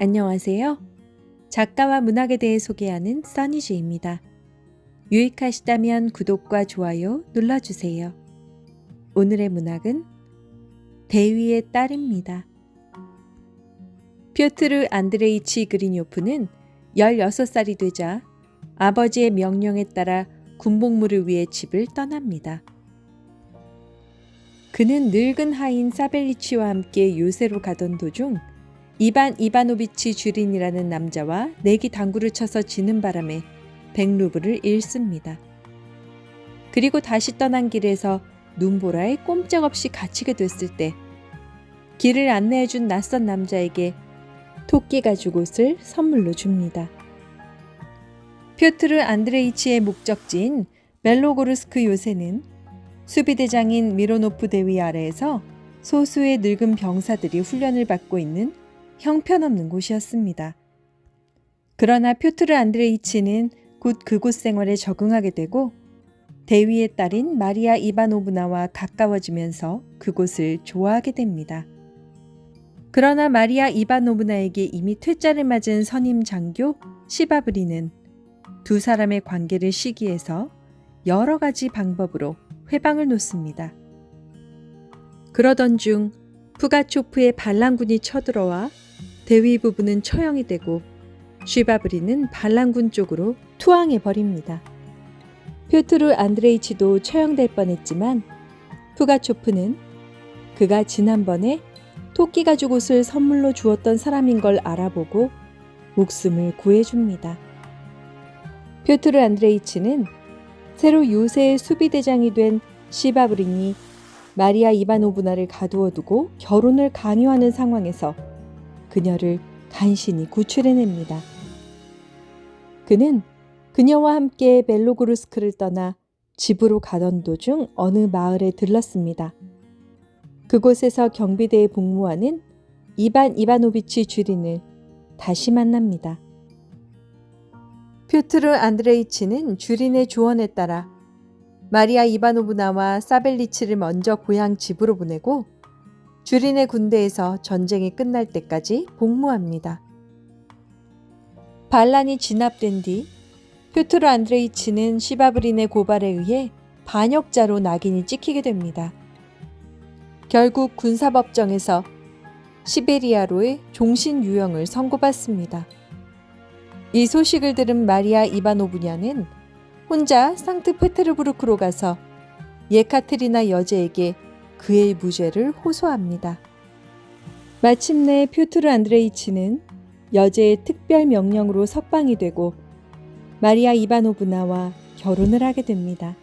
안녕하세요. 작가와 문학에 대해 소개하는 써니즈입니다. 유익하시다면 구독과 좋아요 눌러주세요. 오늘의 문학은 대위의 딸입니다. 퓨트르 안드레이치 그리뇨프는 16살이 되자 아버지의 명령에 따라 군복무를 위해 집을 떠납니다. 그는 늙은 하인 사벨리치와 함께 요새로 가던 도중 이반 이바노비치 주린이라는 남자와 내기 당구를 쳐서 지는 바람에 백루브를 잃습니다. 그리고 다시 떠난 길에서 눈보라에 꼼짝없이 갇히게 됐을 때 길을 안내해준 낯선 남자에게 토끼 가 죽옷을 선물로 줍니다. 퓨트르 안드레이치의 목적지인 멜로고르스크 요새는 수비대장인 미로노프 대위 아래에서 소수의 늙은 병사들이 훈련을 받고 있는 형편없는 곳이었습니다. 그러나 퓨트르 안드레이치는 곧 그곳 생활에 적응하게 되고 대위의 딸인 마리아 이바노브나와 가까워지면서 그곳을 좋아하게 됩니다. 그러나 마리아 이바노브나에게 이미 퇴짜를 맞은 선임 장교 시바브리는 두 사람의 관계를 시기해서 여러 가지 방법으로 회방을 놓습니다. 그러던 중 푸가초프의 반란군이 쳐들어와 대위 부부는 처형이 되고 쉬바브리는 반란군 쪽으로 투항해 버립니다. 퓨트르 안드레이치도 처형될 뻔했지만 푸가초프는 그가 지난번에 토끼 가죽 옷을 선물로 주었던 사람인 걸 알아보고 목숨을 구해줍니다. 퓨트르 안드레이치는 새로 요새의 수비대장이 된 시바브린이 마리아 이바노브나를 가두어 두고 결혼을 강요하는 상황에서 그녀를 간신히 구출해냅니다. 그는 그녀와 함께 벨로그루스크를 떠나 집으로 가던 도중 어느 마을에 들렀습니다. 그곳에서 경비대에 복무하는 이반 이바노비치 주린을 다시 만납니다. 퓨트르 안드레이치는 주린의 조언에 따라 마리아 이바노브나와 사벨리치를 먼저 고향 집으로 보내고 주린의 군대에서 전쟁이 끝날 때까지 복무합니다. 반란이 진압된 뒤 퓨트르 안드레이치는 시바브린의 고발에 의해 반역자로 낙인이 찍히게 됩니다. 결국 군사법정에서 시베리아로의 종신 유형을 선고받습니다. 이 소식을 들은 마리아 이바노브냐는 혼자 상트페테르부르크로 가서 예카테리나 여제에게 그의 무죄를 호소합니다. 마침내 퓨트르 안드레이치는 여제의 특별 명령으로 석방이 되고 마리아 이바노브나와 결혼을 하게 됩니다.